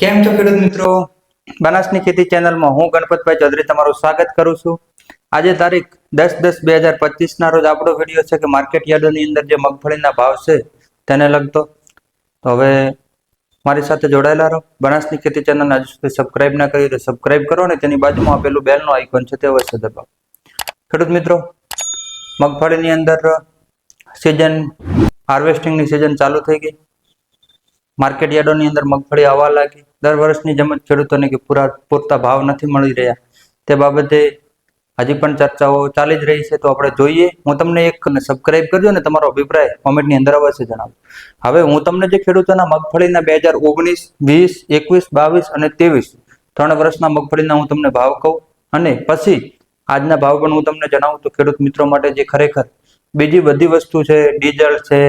કેમ છો ખેડૂત મિત્રો? બનાસની ખેતી ચેનલમાં હું ગણપતભાઈ ચૌધરી તમારું સ્વાગત કરું છું. આજે તારીખ દસ દસ બે હજાર પચીસના રોજ આપણો વીડિયો છે કે માર્કેટ યાર્ડોની અંદર જે મગફળીના ભાવ છે તેને લગતો. તો હવે મારી સાથે જોડાયેલા રહો. બનાસની ખેતી ચેનલને હજુ સુધી સબસ્ક્રાઇબ ના કરી તો સબસ્ક્રાઇબ કરો ને તેની બાજુમાં આપેલું બેલનું આઇકોન છે તે અવશ્ય દબાવો. ખેડૂત મિત્રો, મગફળીની અંદર સિઝન હાર્વેસ્ટિંગની સિઝન ચાલુ થઈ ગઈ. માર્કેટ યાર્ડોની અંદર મગફળી આવવા લાગી. દર વર્ષની જેમ જ ખેડૂતોને કે પૂરા, પૂરતા ભાવ નથી મળી રહ્યા. તે બાબતે હજી પણ ચર્ચાઓ ચાલી જ રહી છે, તો આપણે જોઈએ. હું તમને એક સબસ્ક્રાઇબ કરજો ને તમારો અભિપ્રાય કોમેન્ટની અંદર અવશ્ય જણાવો. હવે હું તમને જે ખેડૂતોના મગફળીના બે હજાર ઓગણીસ, વીસ, એકવીસ, બાવીસ અને ત્રેવીસ ત્રણ વર્ષના મગફળીના હું તમને ભાવ કહું અને પછી આજના ભાવ પણ હું તમને જણાવું તો ખેડૂત મિત્રો માટે જે ખરેખર બીજી બધી વસ્તુ છે, ડીઝલ છે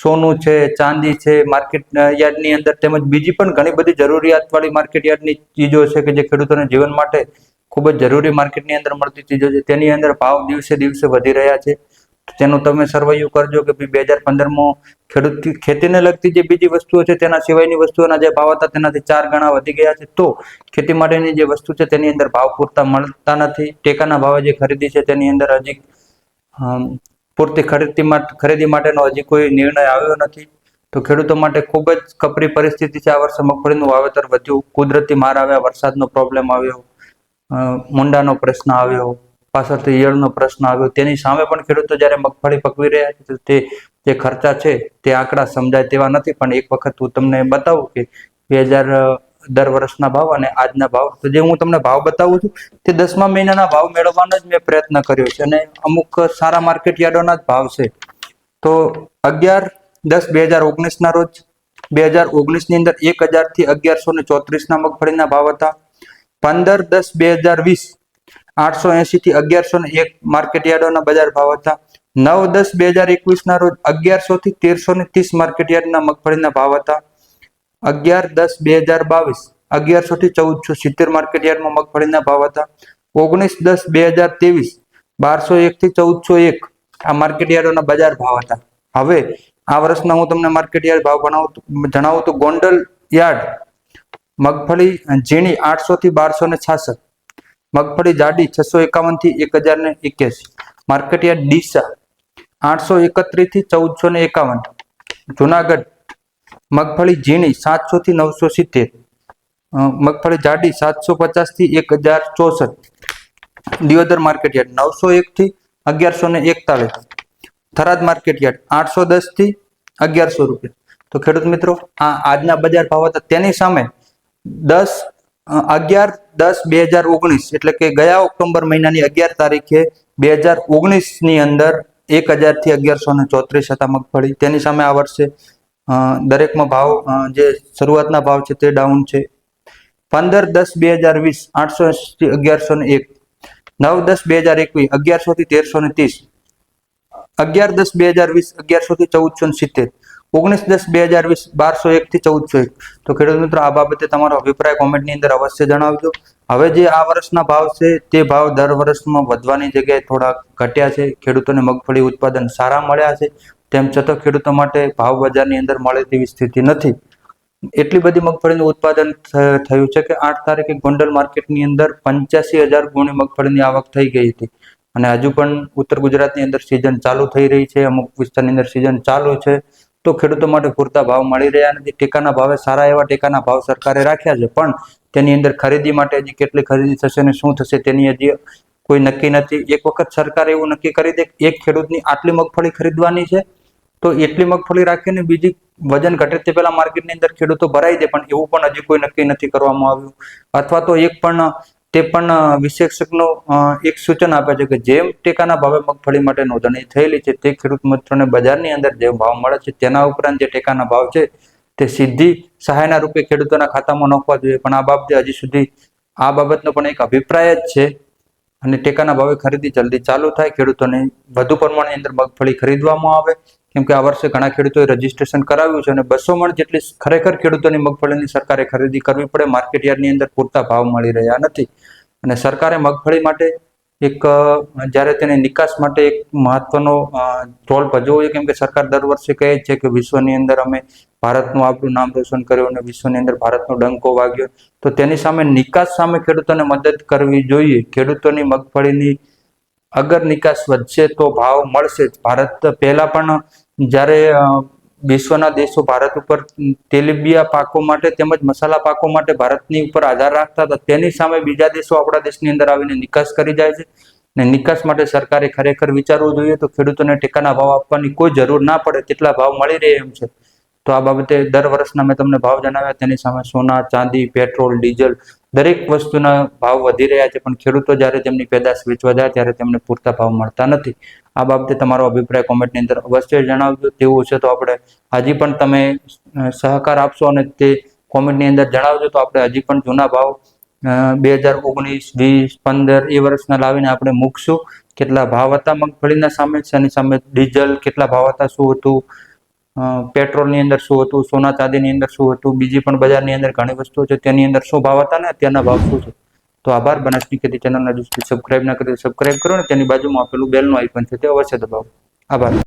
સોનું છે, ચાંદી છે માર્કેટ યાર્ડની અંદર તેમજ બીજી પણ ઘણી બધી જરૂરિયાતવાળી માર્કેટ યાર્ડની ચીજો છે કે જે ખેડૂતોને જીવન માટે ખૂબ જ જરૂરી માર્કેટની અંદર મળતી ચીજો છે. તેની અંદર ભાવ દિવસે દિવસે વધી રહ્યા છે. તેનું તમે સર્વૈયું કરજો કે ભાઈ બે હજાર પંદરમાં ખેડૂત ખેતીને લગતી જે બીજી વસ્તુઓ છે તેના સિવાયની વસ્તુઓના જે ભાવ હતા તેનાથી ચાર ગણા વધી ગયા છે. તો ખેતી માટેની જે વસ્તુ છે તેની અંદર ભાવ પૂરતા મળતા નથી. ટેકાના ભાવે જે ખરીદી છે તેની અંદર હજી પૂરતી ખરીદી ખરીદી માટેનો હજી કોઈ નિર્ણય આવ્યો નથી. તો ખેડૂતો માટે ખૂબ જ કપરી પરિસ્થિતિ છે આ વર્ષે મગફળીનું વાવેતર વધ્યું. કુદરતી માર આવ્યા વરસાદનો પ્રોબ્લેમ આવ્યો. મુંડાનો પ્રશ્ન આવ્યો. પાછળથી ઈયળનો પ્રશ્ન આવ્યો. તેની સામે પણ ખેડૂતો જ્યારે મગફળી પકવી રહ્યા છે તે જે ખર્ચા છે તે આંકડા સમજાય તેવા નથી. પણ એક વખત હું તમને બતાવું કે બે હજાર દર વર્ષના ભાવ અને આજના ભાવ. તો જે હું તમને ભાવ બતાવું છું, તે દસમા મહિનાના ભાવ મેળવવાનો જ મેં પ્રયત્ન કર્યો છે અને અમુક સારા માર્કેટ યાર્ડોના જ ભાવ છે. તો અગિયાર દસ બે હજાર ઓગણીસના રોજ, બે હજાર ઓગણીસની અંદર એક હજારથી અગિયારસો ને ચોત્રીસના મગફળીના ભાવ હતા. પંદર દસ બે હજાર વીસ, આઠસો એંશીથી અગિયારસો ને એક માર્કેટ યાર્ડોના બજાર ભાવ હતા. નવ દસ બે હજાર એકવીસના રોજ અગિયારસો થી તેરસો ને ત્રીસ માર્કેટ યાર્ડના મગફળીના ભાવ હતા. અગિયાર દસ બે હજાર બાવીસ. અગિયારસો થી ચૌદસો સિત્તેર માર્કેટ યાર્ડમાં મગફળીના ભાવ હતા. ઓગણીસ દસ બે હજાર ત્રેવીસ. બારસો એક થી ચૌદસો એક આ માર્કેટ યાર્ડોના બજાર ભાવ હતા. હવે આ વર્ષના હું તમને માર્કેટ યાર્ડ ભાવ ભણાવું જણાવું તો ગોંડલ યાર્ડ. મગફળી ઝીણી આઠસો થી બારસો ને છાસઠ. મગફળી જાડી છસો એકાવનથી એક હજાર ને એક્યાસી. માર્કેટ યાર્ડ ડીસા આઠસો એકત્રીસથી ચૌદસો ને એકાવન. જુનાગઢ મગફળી ઝીણી સાતસો થી નવસો સિત્તેર મગફળી જાડી સાતસો પચાસથી એક હજાર ચોસઠ દિયોદર માર્કેટ યાર્ડ નવસો એક થી અગિયારસો ને એકતાલીસ, થરાદ માર્કેટ યાર્ડ આઠસો દસથી અગિયારસો રૂપિયા. તો ખેડૂત મિત્રો, આ આજના બજાર ભાવ હતા તેની સામે દસ અગિયાર દસ બે હજાર ઓગણીસ, એટલે કે ગયા ઓક્ટોબર મહિનાની અગિયાર તારીખે બે હજાર ઓગણીસની અંદર એક હજારથી અગિયારસો ને ચોત્રીસ હતા મગફળી. તેની સામે આ વર્ષે દરેકમાં ભાવ જે શરૂઆતના ભાવ છે તે ડાઉન છે. પંદર દસ બે હજાર વીસ, આઠસો એસી અગિયારસો ને એક. નવ દસ બે હજાર એકવીસ, અગિયારસો થી તેરસો ને ત્રીસ. અગિયાર દસ બે હજાર વીસ, અગિયારસો થી ચૌદસો ને સિત્તેર. ઓગણીસ દસ બે હજાર વીસ, બારસો એક થી ચૌદસો એક. તો ખેડૂત મિત્રો, આ બાબતે તમારો અભિપ્રાય કોમેન્ટની અંદર અવશ્ય જણાવજો. હવે જે આ વર્ષના ભાવ છે, તે ભાવ દર વર્ષમાં વધવાની જગ્યાએ થોડા ઘટ્યા છે. ખેડૂતોને મગફળી ઉત્પાદન સારા મળ્યા છે. તેમ છતાં ખેડૂતો માટે ભાવ બજારની અંદર મળે તેવી સ્થિતિ નથી. એટલી બધી મગફળીનું ઉત્પાદન થયું છે કે આઠ તારીખે ગોંડલ માર્કેટની અંદર પંચ્યાસી હજાર ગુણી મગફળીની આવક થઈ ગઈ હતી. અને હજુ પણ ઉત્તર ગુજરાતની અંદર સિઝન ચાલુ થઈ રહી છે, અમુક વિસ્તારની અંદર સિઝન ચાલુ છે, તો ખેડૂતો માટે પૂરતા ભાવ મળી રહ્યા નથી. ટેકાના ભાવે સારા એવા ટેકાના ભાવ સરકારે રાખ્યા છે, પણ તેની અંદર ખરીદી માટે હજી કેટલી ખરીદી થશે અને શું થશે તેની હજી કોઈ નક્કી નથી. એક વખત સરકારે એવું નક્કી કરી દે એક ખેડૂતની આટલી મગફળી ખરીદવાની છે તો એટલી મગફળી રાખીને બીજી વજન ઘટે તે પહેલા માર્કેટની અંદર ખેડૂતો ભરાઈ દે પણ એવું પણ હજી કોઈ નક્કી નથી કરવામાં આવ્યું. અથવા તો એક પણ, તે પણ વિશેષકનો એક સૂચન આપે છે કે જેમ ટેકાના ભાવે મગફળી માટે નોંધણી થયેલી છે, તે ખેડૂત મિત્રોને બજારની અંદર જે ભાવ મળે છે, તેના ઉપરાંત જે ટેકાના ભાવ છે, તે સીધી સહાયના રૂપે ખેડૂતોના ખાતામાં નાખવા જોઈએ. પણ આ બાબતે હજી સુધી આ બાબતનો પણ એક અભિપ્રાય જ છે અને ટેકાના ભાવે ખરીદી જલ્દી ચાલુ થાય, ખેડૂતોને વધુ પ્રમાણની અંદર મગફળી ખરીદવામાં આવે. કેમ કે આ વર્ષે ઘણા ખેડૂતોએ રજીસ્ટ્રેશન કરાવ્યું છે અને બસો મણ જેટલી ખરેખર ખેડૂતોની મગફળીની સરકારે ખરીદી કરવી પડે. માર્કેટ અંદર પૂરતા ભાવ મળી રહ્યા નથી. અને સરકારે મગફળી માટે એક જ્યારે તેને નિકાસ માટે એક મહત્વનો રોલ ભજવવો જોઈએ કેમ કે સરકાર દર વર્ષે કહે છે કે વિશ્વની અંદર અમે ભારતનું આપણું નામ રોશન કર્યું અને વિશ્વની અંદર ભારતનો ડંકો વાગ્યો. તો તેની સામે નિકાસ સામે ખેડૂતોને મદદ કરવી જોઈએ. ખેડૂતોની મગફળીની અગર નિકાસ વધશે તો ભાવ મળશે જ. ભારત પહેલા પણ જ્યારે વિશ્વના દેશો ભારત ઉપર તેલીબિયા પાકો માટે તેમજ મસાલા પાકો માટે ભારતની ઉપર આધાર રાખતા હતા, તેની સામે બીજા દેશો આપણા દેશની અંદર આવીને નિકાસ કરી જાય છે. ને નિકાસ માટે સરકારે ખરેખર વિચારવું જોઈએ તો ખેડૂતોને ટેકાના ભાવ આપવાની કોઈ જરૂર ના પડે, તેટલા ભાવ મળી રહે એમ છે. તો આ બાબતે દર વર્ષના મેં તમને ભાવ જણાવ્યા, તેની સામે સોના, ચાંદી, પેટ્રોલ, ડીઝલ દરેક વસ્તુના ભાવ વધી રહ્યા છે, પણ ખેડૂતો જ્યારે તેમની પેદાશ વેચવા જાય ત્યારે તેમને પૂરતા ભાવ મળતા નથી. આ બાબતે તમારો અભિપ્રાય કોમેન્ટની અંદર અવશ્ય જણાવજો. તેવું છે તો આપણે હજી પણ તમે સહકાર આપશો અને તે કોમેન્ટની અંદર જણાવજો તો આપણે હજી પણ જૂના ભાવ બે હજાર ઓગણીસ, વીસ, પંદર એ વર્ષના લાવીને આપણે મૂકશું. કેટલા ભાવ હતા મગફળીના સામે એની સામે ડીઝલ, કેટલા ભાવ હતા, શું હતું પેટ્રોલની અંદર શું હતું, સોના ચાંદીની અંદર શું હતું, બીજી પણ બજારની અંદર ઘણી વસ્તુઓ છે, તેની અંદર શું ભાવ હતા ને, અત્યારના ભાવ શું છે? તો આભાર બનાસની ખેતી ચેનલના જો સબસ્ક્રાઇબ ના કરી સબસ્ક્રાઇબ કરો ને, તેની બાજુમાં આપેલું બેલનું આઇકન છે, તે અવશ્ય દબાવો. આભાર.